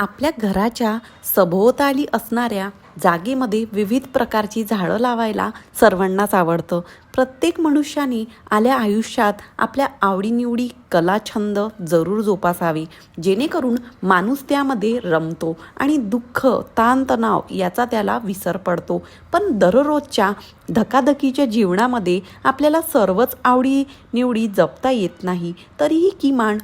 आपल्या घराच्या सभोवताली असणाऱ्या जागेमध्ये विविध प्रकारची झाडं लावायला सर्वांनाच आवडतं. प्रत्येक मनुष्याने आल्या आयुष्यात आपल्या आवडीनिवडी कला छंद जरूर जोपासावे. जेणेकरून माणूस त्यामध्ये रमतो आणि दुःख ताणतणाव याचा त्याला विसर पडतो. पण दररोजच्या धकाधकीच्या जीवनामध्ये आपल्याला सर्वच आवडी निवडी जपता येत नाही. तरीही किमान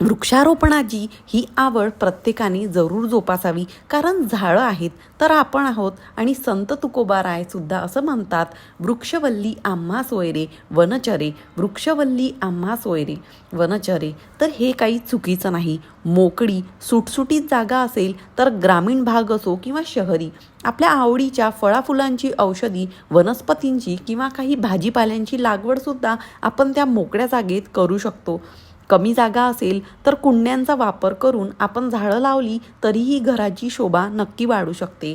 वृक्षारोपणाची ही आवड प्रत्येकाने जरूर जोपासावी. कारण झाडं आहेत तर आपण आहोत आणि संत तुकोबाराय सुद्धा असं म्हणतात वृक्षवल्ली आम्हा सोयरे वनचरे वृक्षवल्ली आम्हा सोयरे वनचरे. तर हे काही चुकीचं नाही. मोकळी सुटसुटीत जागा असेल तर ग्रामीण भाग असो किंवा शहरी आपल्या आवडीच्या फळाफुलांची औषधी वनस्पतींची किंवा काही भाजीपाल्यांची लागवडसुद्धा आपण त्या मोकळ्या जागेत करू शकतो. कमी जागा असेल तर कुंड्यांचा वापर करून आपण झाडं लावली तरीही घराची शोभा नक्की वाढू शकते.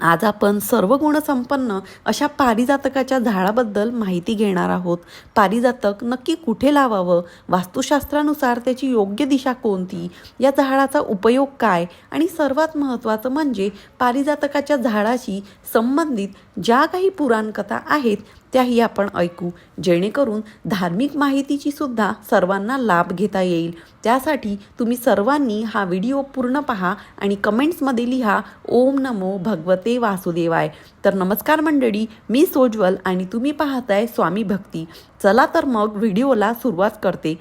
आज आपण सर्व गुणसंपन्न अशा पारिजातकाच्या झाडाबद्दल माहिती घेणार आहोत. पारिजातक नक्की कुठे लावावं? वास्तुशास्त्रानुसार त्याची योग्य दिशा कोणती? या झाडाचा उपयोग काय? आणि सर्वात महत्त्वाचं म्हणजे पारिजातकाच्या झाडाशी संबंधित ज्या काही पुराणकथा आहेत त्याही आपण ऐकू जेणेकरून धार्मिक माहितीची सुद्धा सर्वांना लाभ घेता येईल. त्यासाठी तुम्ही सर्वांनी हा व्हिडिओ पूर्ण पहा आणि कमेंट्समध्ये लिहा ओम नमो भगवते वासुदेवाय. तर नमस्कार मंडळी मी सोज्वल आणि तुम्ही पाहताय स्वामी भक्ती. चला तर मग व्हिडिओला सुरुवात करते.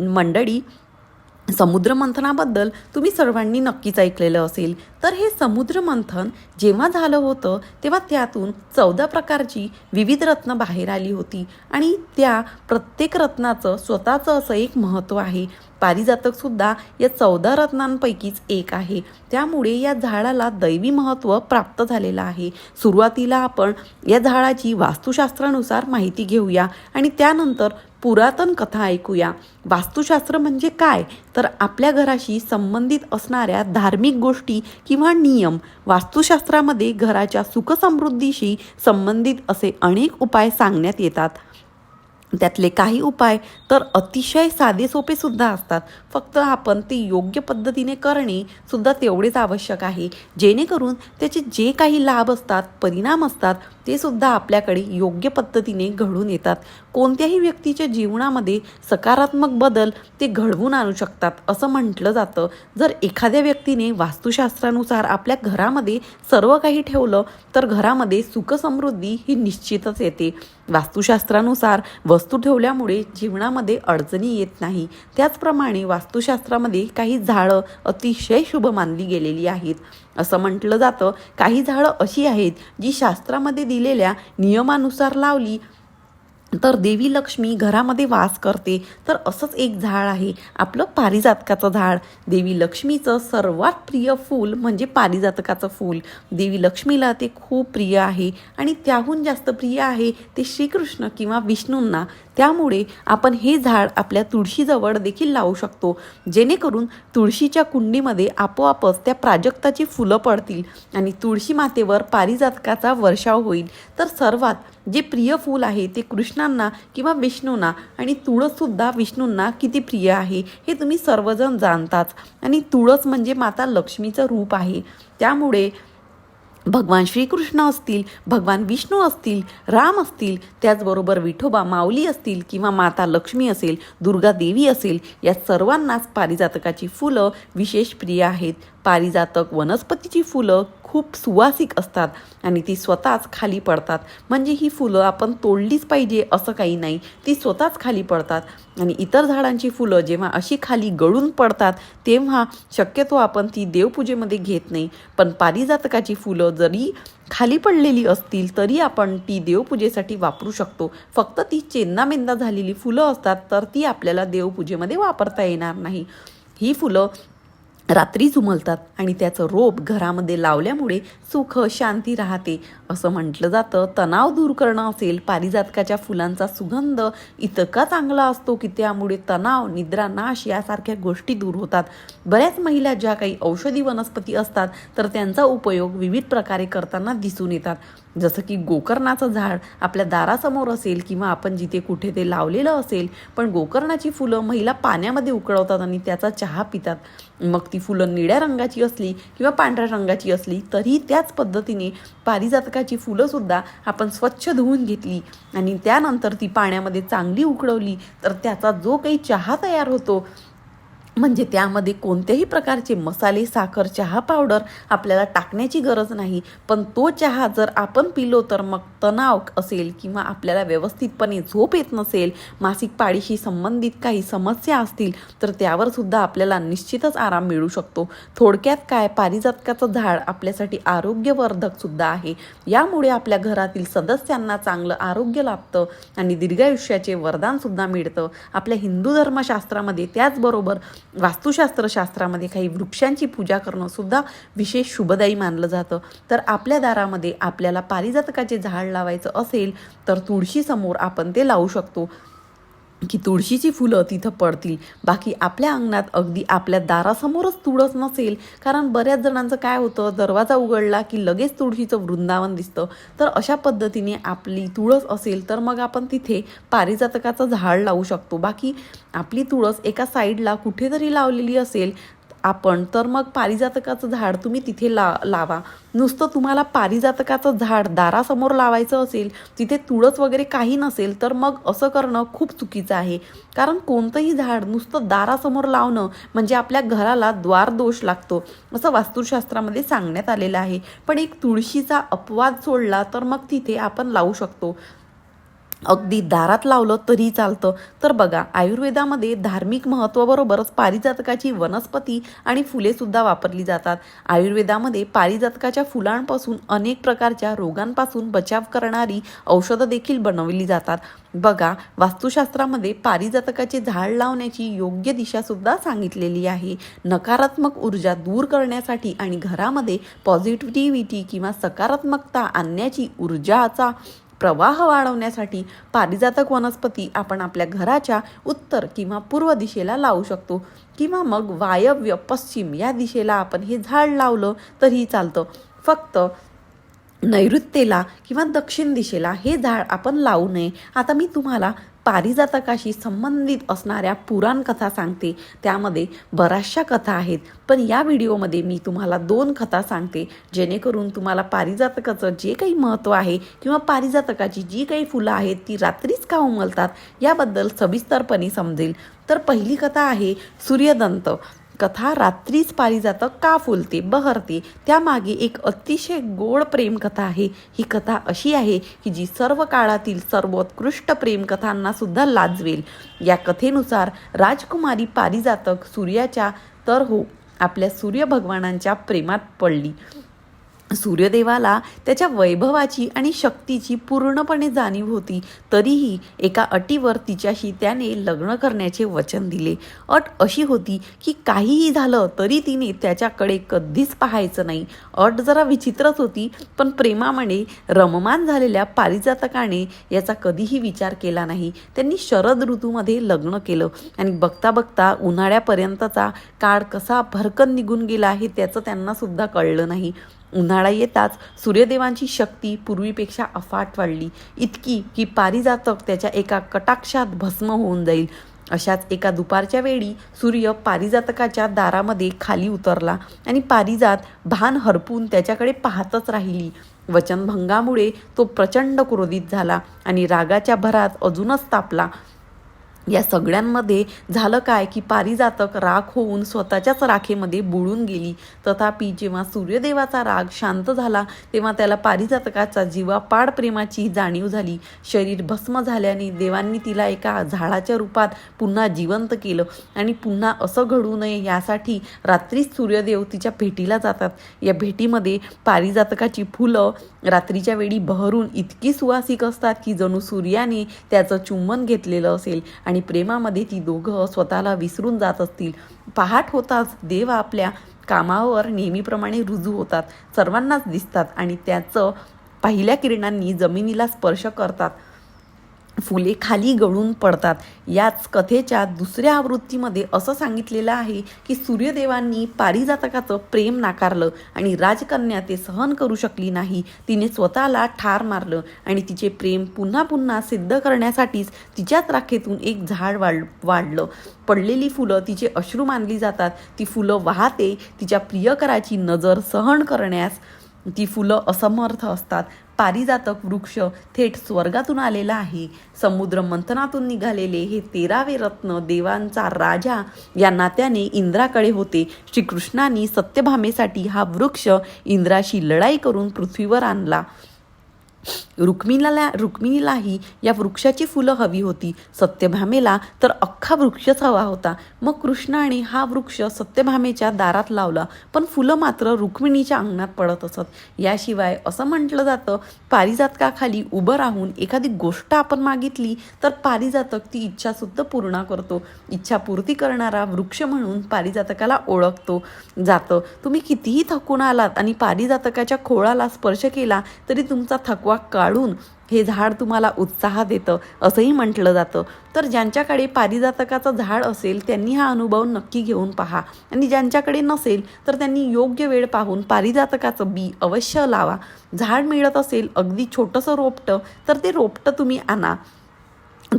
मंडळी समुद्रमंथनाबद्दल तुम्ही सर्वांनी नक्कीच ऐकलेलं असेल. तर हे समुद्रमंथन जेव्हा झालं होतं तेव्हा त्यातून चौदा प्रकारची विविध रत्न बाहेर आली होती. आणि त्या प्रत्येक रत्नाचं स्वतःचं असं एक महत्त्व आहे. पारिजातकसुद्धा या चौदा रत्नांपैकीच एक आहे. त्यामुळे या झाडाला दैवी महत्त्व प्राप्त झालेलं आहे. सुरुवातीला आपण या झाडाची वास्तुशास्त्रानुसार माहिती घेऊया आणि त्यानंतर पुरातन कथा ऐकूया. वास्तुशास्त्र म्हणजे काय? तर आपल्या घराशी संबंधित असणाऱ्या धार्मिक गोष्टी किंवा नियम वास्तुशास्त्रामध्ये घराच्या सुखसमृद्धीशी संबंधित असे अनेक उपाय सांगण्यात येतात. त्यातले काही उपाय तर अतिशय साधे सोपे सुद्धा असतात. फक्त आपण ते योग्य पद्धतीने करणे सुद्धा तेवढेच आवश्यक आहे. जेणेकरून त्याचे जे काही लाभ असतात परिणाम असतात ते सुद्धा आपल्याकडे योग्य पद्धतीने घडून येतात. कोणत्याही व्यक्तीच्या जीवनामध्ये सकारात्मक बदल ते घडवून आणू शकतात असं म्हटलं जातं. जर एखाद्या व्यक्तीने वास्तुशास्त्रानुसार आपल्या घरामध्ये सर्व काही ठेवलं तर घरामध्ये सुखसमृद्धी ही निश्चितच येते. वास्तुशास्त्रानुसार वस्तू ठेवल्यामुळे जीवनामध्ये अडचणी येत नाही. त्याचप्रमाणे वास्तुशास्त्रामध्ये काही झाडं अतिशय शुभ मानली गेलेली आहेत. असं म्हटलं जातं. काही झाडं अशी आहेत जी शास्त्रामध्ये दिलेल्या नियमानुसार लावली तर देवी लक्ष्मी घरामध्ये वास करते. तर असंच एक झाड आहे आपलं पारिजातकाचं झाड. देवी लक्ष्मीचं सर्वात प्रिय फूल म्हणजे पारिजातकाचं फूल. देवी लक्ष्मीला ते खूप प्रिय आहे आणि त्याहून जास्त प्रिय आहे ते श्रीकृष्ण किंवा विष्णूंना. त्यामुळे आपण हे झाड आपल्या तुळशीजवळ देखील लावू शकतो. जेणेकरून तुळशीच्या कुंडीमध्ये आपोआपच त्या प्राजक्ताची फुलं पडतील आणि तुळशी मातेवर पारिजातकाचा वर्षाव होईल. तर सर्वात जे प्रिय फूल आहे ते कृष्णांना किंवा विष्णूंना आणि तुळससुद्धा विष्णूंना किती प्रिय आहे हे तुम्ही सर्वजण जाणताच. आणि तुळस म्हणजे माता लक्ष्मीचं रूप आहे. त्यामुळे भगवान श्रीकृष्ण असतील भगवान विष्णू असतील राम असतील त्याचबरोबर विठोबा माऊली असतील किंवा माता लक्ष्मी असेल दुर्गा देवी असेल या सर्वांनाच पारिजातकाची फुलं विशेष प्रिय आहेत. पारिजातक वनस्पतीची फुलं खूप सुवासिक असतात आणि ती स्वतःच खाली पडतात. म्हणजे ही फुलं आपण तोडलीच पाहिजे असं काही नाही. ती स्वतःच खाली पडतात आणि इतर झाडांची फुलं जेव्हा अशी खाली गळून पडतात तेव्हा शक्यतो आपण ती देवपूजेमध्ये घेत नाही. पण पारिजातकाची फुलं जरी खाली पडलेली असतील तरी आपण ती देवपूजेसाठी वापरू शकतो. फक्त ती चेंदामेंदा झालेली फुलं असतात तर ती आपल्याला देवपूजेमध्ये वापरता येणार नाही. ही फुलं रात्री उमलतात आणि त्याचं रोप घरामध्ये लावल्यामुळे सुख शांती राहते. असं म्हटलं जातं. तणाव दूर करणं असेल पारिजातकाच्या फुलांचा सुगंध इतका चांगला असतो की त्यामुळे तणाव निद्रा नाश यासारख्या गोष्टी दूर होतात. बऱ्याच महिला ज्या काही औषधी वनस्पती असतात तर त्यांचा उपयोग विविध प्रकारे करताना दिसून येतात. जसं की गोकर्णाचं झाड आपल्या दारासमोर असेल किंवा आपण जिथे कुठे ते लावलेलं असेल पण गोकर्णाची फुलं महिला पाण्यामध्ये उकळवतात आणि त्याचा चहा पितात. मग ती फुलं निळ्या रंगाची असली किंवा पांढऱ्या रंगाची असली तरी त्याच पद्धतीने पारिजातकाची फुलंसुद्धा आपण स्वच्छ धुवून घेतली आणि त्यानंतर ती पाण्यामध्ये चांगली उकळवली तर त्याचा जो काही चहा तयार होतो म्हणजे त्यामध्ये कोणत्याही प्रकारचे मसाले साखर चहा पावडर आपल्याला टाकण्याची गरज नाही. पण तो चहा जर आपण पिलो तर मग तणाव असेल किंवा आपल्याला व्यवस्थितपणे झोप येत नसेल मासिक पाळीशी संबंधित काही समस्या असतील तर त्यावर सुद्धा आपल्याला निश्चितच आराम मिळू शकतो. थोडक्यात काय? पारिजातकाचं झाड आपल्यासाठी आरोग्यवर्धक सुद्धा आहे. यामुळे आपल्या घरातील सदस्यांना चांगलं आरोग्य लाभतं आणि दीर्घायुष्याचे वरदान सुद्धा मिळतं. आपल्या हिंदू धर्मशास्त्रामध्ये त्याचबरोबर वास्तुशास्त्रशास्त्रामध्ये काही वृक्षांची पूजा करणं सुद्धा विशेष शुभदायी मानलं जातं. तर आपल्या दारामध्ये आपल्याला पारिजातकाचे झाड लावायचं असेल तर तुळशीसमोर आपण ते लावू शकतो. की तुळशीची फुलं तिथं पडतील. बाकी आपल्या अंगणात अगदी आपल्या दारासमोरच तुळस नसेल कारण बऱ्याच जणांचं काय होतं दरवाजा उघडला की लगेच तुळशीचं वृंदावन दिसतं. तर अशा पद्धतीने आपली तुळस असेल तर मग आपण तिथे पारिजातकाचं झाड लावू शकतो. बाकी आपली तुळस एका साईडला कुठेतरी लावलेली असेल आपण तर मग पारिजातकाचं झाड तुम्ही तिथे ला लावा. नुसतं तुम्हाला पारिजातकाचं झाड दारासमोर लावायचं असेल तिथे तुळस वगैरे काही नसेल तर मग असं करणं खूप चुकीचं आहे. कारण कोणतंही झाड नुसतं दारासमोर लावणं म्हणजे आपल्या घराला द्वारदोष लागतो असं वास्तुशास्त्रामध्ये सांगण्यात आलेलं आहे. पण एक तुळशीचा अपवाद सोडला तर मग तिथे आपण लावू शकतो. अगदी दारात लावलं तरी चालतं. तर बघा आयुर्वेदामध्ये धार्मिक महत्त्वाबरोबरच पारिजातकाची वनस्पती आणि फुलेसुद्धा वापरली जातात. आयुर्वेदामध्ये पारिजातकाच्या फुलांपासून अनेक प्रकारच्या रोगांपासून बचाव करणारी औषधं देखील बनवली जातात. बघा वास्तुशास्त्रामध्ये पारिजातकाचे झाड लावण्याची योग्य दिशासुद्धा सांगितलेली आहे. नकारात्मक ऊर्जा दूर करण्यासाठी आणि घरामध्ये पॉझिटिव्हिटी किंवा सकारात्मकता आणण्याची ऊर्जाचा प्रवाह वाढवण्यासाठी पारिजातक वनस्पती आपण आपल्या घराच्या उत्तर किंवा पूर्व दिशेला लावू शकतो. किंवा मग वायव्य पश्चिम या दिशेला आपण हे झाड लावलं तरीही चालतं. फक्त नैऋत्येला किंवा दक्षिण दिशेला हे झाड आपण लावू नये. आता मी तुम्हाला पारिजातकाशी संबंधित असणाऱ्या पुराण कथा सांगते. त्यामध्ये बऱ्याचशा कथा आहेत. पण या व्हिडिओमध्ये मी तुम्हाला दोन कथा सांगते. जेणेकरून तुम्हाला पारिजातकाचं जे काही महत्त्व आहे किंवा पारिजातकाची जी काही फुलं आहेत ती रात्रीच का उमलतात याबद्दल सविस्तरपणे समजेल. तर पहिली कथा आहे सूर्यदंत. कथा रात्रीच पारिजातक का फुलते बहरते. त्यामागे एक अतिशय गोड प्रेमकथा आहे. ही कथा अशी आहे की जी सर्व काळातील सर्वोत्कृष्ट प्रेमकथांना सुद्धा लाजवेल. या कथेनुसार राजकुमारी पारिजातक सूर्याच्या तर हो आपल्या सूर्यभगवानांच्या प्रेमात पडली. सूर्यदेवाला त्याच्या वैभवाची आणि शक्तीची पूर्णपणे जाणीव होती. तरीही एका अटीवर तिच्याशी त्याने लग्न करण्याचे वचन दिले. अट अशी होती की काहीही झालं तरी तिने त्याच्याकडे कधीच पाहायचं नाही. अट जरा विचित्रच होती पण प्रेमामध्ये रममान झालेल्या पारिजातकाने याचा कधीही विचार केला नाही. त्यांनी शरद ऋतूमध्ये लग्न केलं आणि बघता बघता उन्हाळ्यापर्यंतचा काळ कसा भरकन निघून गेला हे त्याचं त्यांना सुद्धा कळलं नाही. उन्हाळा येताच सूर्यदेवांची शक्ती पूर्वीपेक्षा अफाट वाढली. इतकी की पारिजातक त्याच्या एका कटाक्षात भस्म होऊन जाईल. अशाच एका दुपारच्या वेळी सूर्य पारिजातकाच्या दारामध्ये खाली उतरला आणि पारिजात भान हरपून त्याच्याकडे पाहतच राहिली. वचनभंगामुळे तो प्रचंड क्रोधित झाला आणि रागाच्या भरात अजूनच तापला. या सगळ्यांमध्ये झालं काय की पारिजातक राख होऊन स्वतःच्याच राखेमध्ये बुडून गेली. तथापि जेव्हा सूर्यदेवाचा राग शांत झाला तेव्हा त्याला पारिजातकाचा जीवापाड प्रेमाची जाणीव झाली. शरीर भस्म झाल्याने देवांनी तिला एका झाडाच्या रूपात पुन्हा जिवंत केलं आणि पुन्हा असं घडू नये यासाठी रात्रीच सूर्यदेव तिच्या भेटीला जातात. या भेटीमध्ये पारिजातकाची फुलं रात्रीच्या वेळी बहरून इतकी सुवासिक असतात की जणू सूर्याने त्याचं चुंबन घेतलेलं असेल आणि आणि प्रेमामध्ये ती दोघं स्वतःला विसरून जात असतील. पहाट होताच देव आपल्या कामावर नेहमीप्रमाणे रुजू होतात. सर्वांनाच दिसतात आणि त्याचं पहिल्या किरणांनी जमिनीला स्पर्श करतात. फुले खाली गळून पडतात. याच कथेच्या दुसऱ्या आवृत्तीमध्ये असं सांगितलेलं आहे की सूर्यदेवांनी पारिजातकाचं प्रेम नाकारलं आणि राजकन्या ते सहन करू शकली नाही. तिने स्वतःला ठार मारलं आणि तिचे प्रेम पुन्हा पुन्हा सिद्ध करण्यासाठीच तिच्याच राखेतून एक झाड वाढ वाढलं. पडलेली फुलं तिचे अश्रू मानली जातात. ती फुलं वाहते. तिच्या प्रियकराची नजर सहन करण्यास ती फुलं असमर्थ असतात. पारिजातक वृक्ष थेट स्वर्गातून आलेला आहे. समुद्र मंथनातून निघालेले हे तेरावे रत्न देवांचा राजा या नात्याने इंद्राकडे होते. श्रीकृष्णांनी सत्यभामेसाठी हा वृक्ष इंद्राशी लढाई करून पृथ्वीवर आणला. रुक्मिणीला रुक्मिणीलाही या वृक्षाची फुलं हवी होती. सत्यभामेला तर अख्खा वृक्षच हवा होता. मग कृष्णाने हा वृक्ष सत्यभामेच्या दारात लावला. पण फुलं मात्र रुक्मिणीच्या अंगणात पडत असत. याशिवाय असं म्हटलं जातं पारिजातकाखाली उभं राहून एखादी गोष्ट आपण मागितली तर पारिजातक ती इच्छा सुद्धा पूर्ण करतो. इच्छा पूर्ती करणारा वृक्ष म्हणून पारिजातकाला ओळखतो. जातं. तुम्ही कितीही थकून आलात आणि पारिजातकाच्या खोळाला स्पर्श केला तरी तुमचा थकवा काढून हे झाड तुम्हाला उत्साह देतं असंही म्हटलं जातं तर ज्यांच्याकडे पारिजातकाचं झाड असेल त्यांनी हा अनुभव नक्की घेऊन पहा. आणि ज्यांच्याकडे नसेल तर त्यांनी योग्य वेळ पाहून पारिजातकाचं बी अवश्य लावा. झाड मिळत असेल अगदी छोटंसं रोपटं तर ते रोपटं तुम्ही आणा.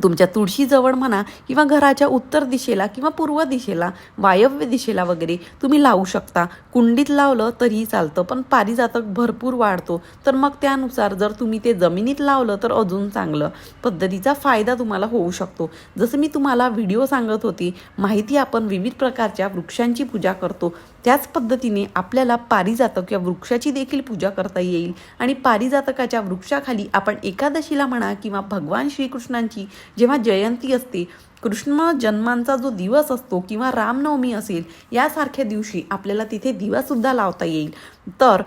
तुमच्या तुळशीजवळ म्हणा किंवा घराच्या उत्तर दिशेला किंवा पूर्व दिशेला वायव्य दिशेला वगैरे तुम्ही लावू शकता. कुंडीत लावलं तरीही चालतं पण पारिजातक भरपूर वाढतो. तर मग त्यानुसार जर तुम्ही ते जमिनीत लावलं तर अजून चांगलं. पद्धतीचा फायदा तुम्हाला होऊ शकतो. जसं मी तुम्हाला व्हिडिओ सांगत होती माहिती आपण विविध प्रकारच्या वृक्षांची पूजा करतो. त्याच पद्धतीने आपल्याला पारिजातक या वृक्षाची देखील पूजा करता येईल. आणि पारिजातकाच्या वृक्षाखाली आपण एकादशीला म्हणा किंवा भगवान श्रीकृष्णांची जेव्हा जयंती असते कृष्ण जन्मांचा जो दिवस असतो किंवा रामनवमी असेल यासारख्या दिवशी आपल्याला तिथे दिवासुद्धा लावता येईल. तर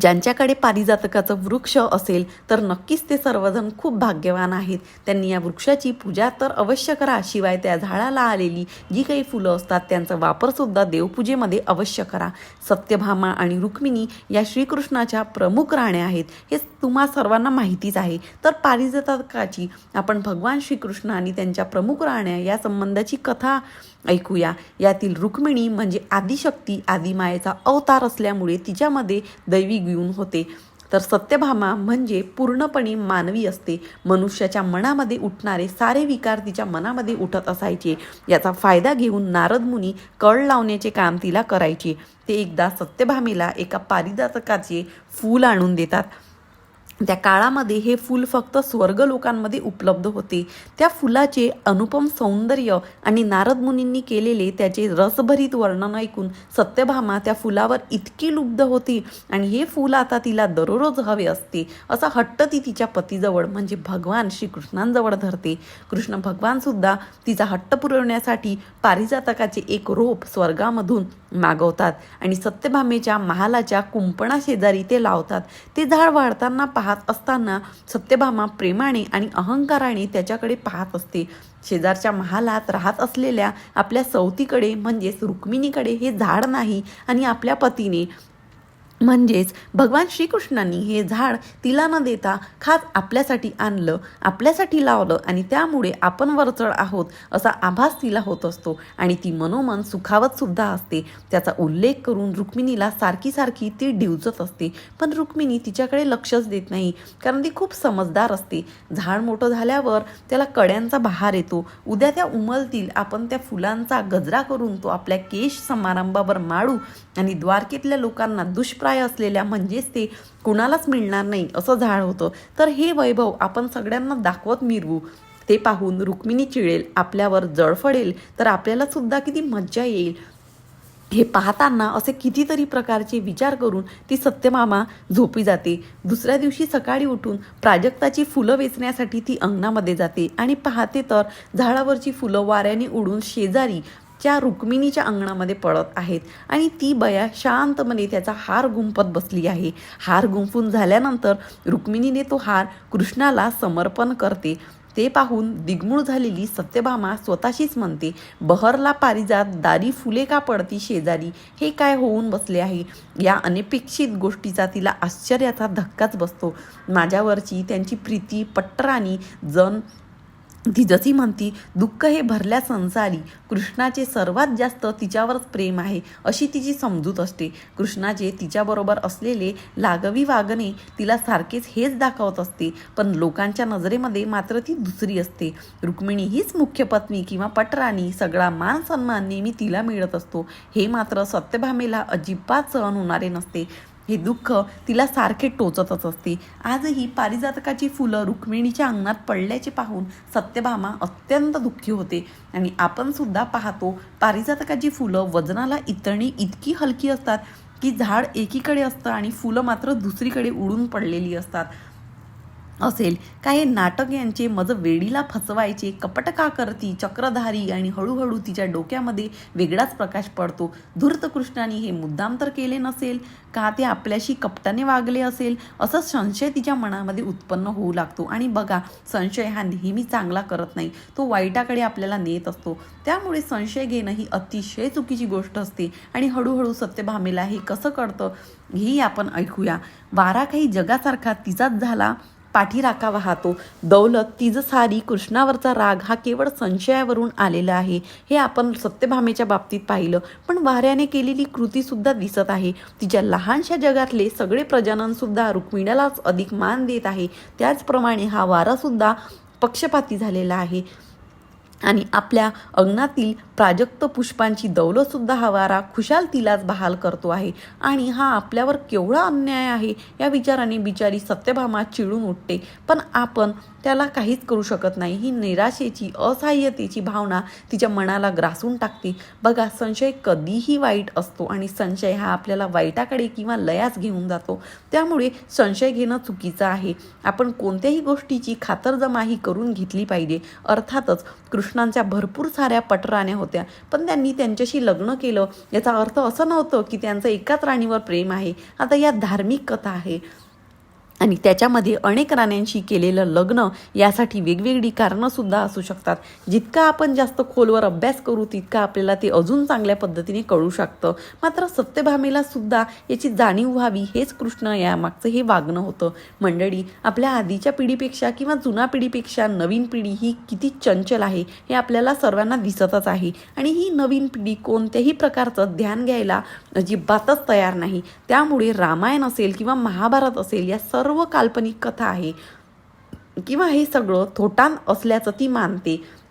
ज्यांच्याकडे पारिजातकाचं वृक्ष असेल तर नक्कीच ते सर्वजण खूप भाग्यवान आहेत. त्यांनी या वृक्षाची पूजा तर अवश्य करा शिवाय त्या झाडाला आलेली जी काही फुलं असतात त्यांचा वापरसुद्धा देवपूजेमध्ये अवश्य करा. सत्यभामा आणि रुक्मिणी या श्रीकृष्णाच्या प्रमुख राण्या आहेत. हे तुम्हा सर्वांना माहितीच आहे. तर पारिजातकाची आपण भगवान श्रीकृष्ण आणि त्यांच्या प्रमुख राण्या या संबंधाची कथा ऐकूया. यातील रुक्मिणी म्हणजे आदिशक्ती आदिमायेचा अवतार असल्यामुळे तिच्यामध्ये दैवी गुण होते. तर सत्यभामा म्हणजे पूर्णपणे मानवी असते. मनुष्याच्या मनामध्ये उठणारे सारे विकार तिच्या मनामध्ये उठत असायचे. याचा फायदा घेऊन नारद मुनी कळ लावण्याचे काम तिला करायचे. ते एकदा सत्यभामेला एका पारिजातकाचे फूल आणून देतात. त्या काळामध्ये हे फूल फक्त स्वर्ग लोकांमध्ये उपलब्ध होते. त्या फुलाचे अनुपम सौंदर्य आणि नारद मुनींनी केलेले त्याचे रसभरीत वर्णन ऐकून सत्यभामा त्या फुलावर इतकी लुब्ध होती आणि हे फूल आता तिला दररोज हवे असते. असा हट्ट ती तिच्या पतीजवळ म्हणजे भगवान श्रीकृष्णांजवळ धरते. कृष्ण भगवानसुद्धा तिचा हट्ट पुरवण्यासाठी पारिजातकाचे एक रोप स्वर्गामधून मागवतात. आणि सत्यभामेच्या महालाच्या कुंपणाशेजारी ते लावतात. ते झाड वाढताना पाहत असताना सत्यभामा प्रेमाने आणि अहंकाराने त्याच्याकडे पाहत असते. शेजारच्या महालात राहत असलेल्या आपल्या सवतीकडे म्हणजेच रुक्मिणीकडे हे झाड नाही आणि आपल्या पतीने. म्हणजेच भगवान श्रीकृष्णांनी हे झाड तिला न देता खास आपल्यासाठी आणलं आपल्यासाठी लावलं आणि त्यामुळे आपण वरचढ आहोत असा आभास तिला होत असतो. आणि ती मनोमन सुखावत सुद्धा असते. त्याचा उल्लेख करून रुक्मिणीला सारखी सारखी ती डिवचत असते. पण रुक्मिणी तिच्याकडे लक्षच देत नाही कारण ती खूप समजदार असते. झाड मोठं झाल्यावर त्याला कड्यांचा बहार येतो. उद्या त्या उमलतील आपण त्या फुलांचा गजरा करून तो आपल्या केश समारंभावर माळू आणि द्वारकेतल्या लोकांना दुष्प्राय असलेल्या म्हणजेच ते कुणालाच मिळणार नाही असं झाड होतं. तर हे वैभव आपण सगळ्यांना दाखवत मिरवू. ते पाहून रुक्मिणी चिळेल आपल्यावर जळफडेल तर आपल्याला सुद्धा किती मज्जा येईल. हे पाहताना असे कितीतरी प्रकारचे विचार करून ती सत्यमामा झोपी जाते. दुसऱ्या दिवशी सकाळी उठून प्राजक्ताची फुलं वेचण्यासाठी ती अंगणामध्ये जाते आणि पाहते तर झाडावरची फुलं वाऱ्याने उडून शेजारी च्या रुक्मिणीच्या अंगणामध्ये पडत आहेत आणि ती बया शांतपणे त्याचा हार गुंफत बसली आहे. हार गुंफून झाल्यानंतर रुक्मिणीने तो हार कृष्णाला समर्पण करते. ते पाहून दिग्मूळ झालेली सत्यभामा स्वतःशीच म्हणते बहरला पारिजात दारी फुले का पडती शेजारी? हे काय होऊन बसले आहे? या अनपेक्षित गोष्टीचा तिला आश्चर्याचा धक्काच बसतो. माझ्यावरची त्यांची प्रीती पट्टराणी जण ती जशी म्हणती दुःख हे भरल्या संसारी. कृष्णाचे सर्वात जास्त तिच्यावरच प्रेम आहे अशी तिची समजूत असते. कृष्णाचे तिच्याबरोबर असलेले लागवी वागणे तिला सारखेच हेच दाखवत असते पण लोकांच्या नजरेमध्ये मात्र ती दुसरी असते. रुक्मिणी हीच मुख्य पत्नी किंवा पटराणी सगळा मान सन्मान नेहमी तिला मिळत असतो. हे मात्र सत्यभामेला अजिबात सहन होणारे नसते. हे दुःख तिला सारखे टोचतच असते. आजही पारिजातकाची फुलं रुक्मिणीच्या अंगणात पडल्याचे पाहून सत्यभामा अत्यंत दुःखी होते. आणि आपण सुद्धा पाहतो पारिजातकाची फुलं वजनाला इतरणी इतकी हलकी असतात की झाड एकीकडे असतं आणि फुलं मात्र दुसरीकडे उडून पडलेली असतात. असेल का हे नाटक यांचे मज वेडीला फसवायचे कपट का करती चक्रधारी आणि हळूहळू तिच्या डोक्यामध्ये वेगळाच प्रकाश पडतो. धूर्त कृष्णाने हे मुद्दाम तर केले नसेल का ते आपल्याशी कपटाने वागले असेल? असं संशय तिच्या मनामध्ये उत्पन्न होऊ लागतो. आणि बघा संशय हा नेहमी चांगला करत नाही. तो वाईटाकडे आपल्याला नेत असतो. त्यामुळे संशय घेणं ही अतिशय चुकीची गोष्ट असते. आणि हळूहळू सत्यभामेला हे कसं कळतं हेही आपण ऐकूया. वारा काही जगासारखा तिचाच झाला पाठीराखा वाहतो दौलत तीज सारी कृष्णावरचा राग हा केवळ संशयावरून आलेला आहे. हे आपण सत्यभामेच्या बाबतीत पाहिलं. पण वाऱ्याने केलेली कृती सुद्धा दिसत आहे. तिच्या लहानशा जगातले सगळे प्रजनन सुद्धा अधिक मान देत आहे. त्याचप्रमाणे हा वारा सुद्धा पक्षपाती झालेला आहे. आणि आपल्या अंगणातील प्राजक्त पुष्पांची दौलतसुद्धा हवारा खुशाल तिलाच बहाल करतो आहे. आणि हा आपल्यावर केवढा अन्याय आहे या विचाराने बिचारी सत्यभामा चिडून उठते. पण आपण त्याला काहीच करू शकत नाही. ही निराशेची असहाय्यतेची भावना तिच्या मनाला ग्रासून टाकते. बघा संशय कधीही वाईट असतो आणि संशय हा आपल्याला वाईटाकडे किंवा लयास घेऊन जातो. त्यामुळे संशय घेणं चुकीचं आहे. आपण कोणत्याही गोष्टीची खातरजमाही करून घेतली पाहिजे. अर्थातच कृष्ण कृष्णांच्या भरपूर साऱ्या पटराण्या होत्या. पण त्यांनी त्यांच्याशी लग्न केलं. याचा अर्थ असं नव्हतं की त्यांचं एकाच राणीवर प्रेम आहे. आता या धार्मिक कथा आहे. आणि त्याच्यामध्ये अनेक राण्यांशी केलेलं लग्न यासाठी वेगवेगळी कारणंसुद्धा असू शकतात. जितका आपण जास्त खोलवर अभ्यास करू तितका आपल्याला ते अजून चांगल्या पद्धतीने कळू शकतं. मात्र सत्यभामेला सुद्धा याची जाणीव व्हावी हेच कृष्ण यामागचं हे वागणं होतं. मंडळी आपल्या आधीच्या पिढीपेक्षा किंवा जुना पिढीपेक्षा नवीन पिढी ही किती चंचल आहे हे आपल्याला सर्वांना दिसतच आहे. आणि ही नवीन पिढी कोणत्याही प्रकारचं ध्यान घ्यायला अजिबातच तयार नाही. त्यामुळे रामायण असेल किंवा महाभारत असेल या सर्व सर्व काल्पनिक कथा आहे. किंवा हे सगळं थोटान असल्याचं ती मानते.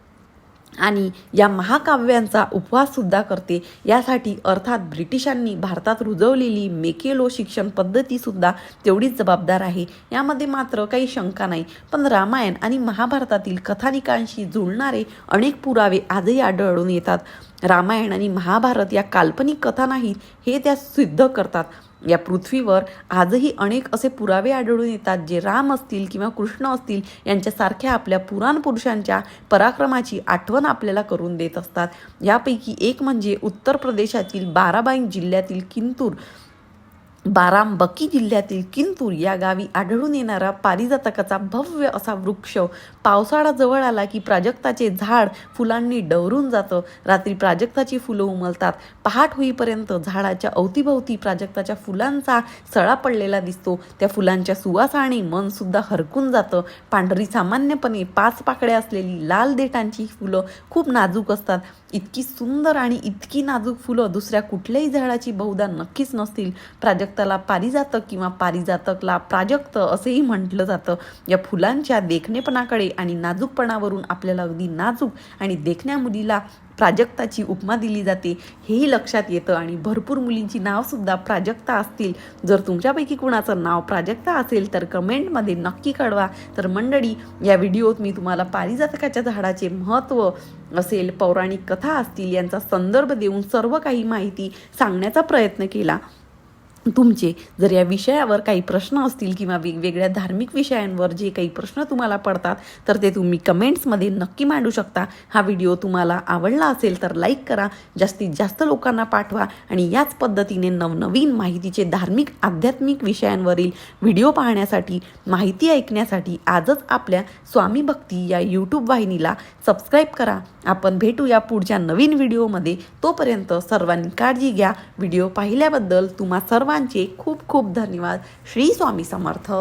आणि या महाकाव्यांचा उपवाससुद्धा करते. यासाठी अर्थात ब्रिटिशांनी भारतात रुजवलेली मेकेलो शिक्षण पद्धतीसुद्धा तेवढीच जबाबदार आहे. यामध्ये मात्र काही शंका नाही. पण रामायण आणि महाभारतातील कथानिकांशी जुळणारे अनेक पुरावे आजही आढळून येतात. रामायण आणि महाभारत या काल्पनिक कथा नाहीत हे त्या सिद्ध करतात. या पृथ्वीवर आजही अनेक असे पुरावे आढळून येतात जे राम असतील किंवा कृष्ण असतील यांच्यासारख्या आपल्या पुराण पुरुषांच्या पराक्रमाची आठवण आपल्याला करून देत असतात. यापैकी एक म्हणजे उत्तर प्रदेशातील बाराबाई जिल्ह्यातील किंतूर. बारामबकी जिल्ह्यातील किंतूर या गावी आढळून येणारा पारिजातकाचा भव्य असा वृक्ष पावसाळा जवळ आला की प्राजक्ताचे झाड फुलांनी डवरून जातं. रात्री प्राजक्ताची फुलं उमलतात. पहाट होईपर्यंत झाडाच्या अवतीभवती प्राजक्ताच्या फुलांचा सळा पडलेला दिसतो. त्या फुलांच्या सुवासाने मनसुद्धा हरकून जातं. पांढरी सामान्यपणे पाच पाकड्या असलेली लाल देठांची फुलं खूप नाजूक असतात. इतकी सुंदर आणि इतकी नाजूक फुलं दुसऱ्या कुठल्याही झाडाची बहुधा नक्कीच नसतील. प्राजक्ताला पारिजातक किंवा पारिजातकला प्राजक्त असेही म्हटलं जातं. या फुलांच्या देखणेपणाकडे आणि नाजूकपणावरून आपल्याला अगदी नाजूक आणि देखण्या मुलीला प्राजक्ताची उपमा दिली जाते हेही लक्षात येतं. आणि भरपूर मुलींची नावसुद्धा प्राजक्ता असतील. जर तुमच्यापैकी कुणाचं नाव प्राजक्ता असेल तर कमेंटमध्ये नक्की कळवा. तर मंडळी या व्हिडिओत मी तुम्हाला पारिजातकाच्या झाडाचे महत्त्व असेल पौराणिक कथा असतील यांचा संदर्भ देऊन सर्व काही माहिती सांगण्याचा प्रयत्न केला. तुमचे जर या विषयावर काही प्रश्न असतील किंवा वेगवेगळ्या धार्मिक विषयांवर जे काही प्रश्न तुम्हाला पडतात तर ते तुम्ही कमेंट्समध्ये नक्की मांडू शकता. हा व्हिडिओ तुम्हाला आवडला असेल तर लाईक करा जास्तीत जास्त लोकांना पाठवा आणि याच पद्धतीने नवनवीन माहितीचे धार्मिक आध्यात्मिक विषयांवरील व्हिडिओ पाहण्यासाठी माहिती ऐकण्यासाठी आजच आपल्या स्वामी भक्ती या यूट्यूब वाहिनीला सबस्क्राईब करा. आपण भेटूया पुढच्या नवीन व्हिडिओमध्ये. तोपर्यंत सर्वांनी काळजी घ्या. व्हिडिओ पाहिल्याबद्दल तुम्हा सर्व सर्वांचे खूप खूप धन्यवाद. श्री स्वामी समर्थ.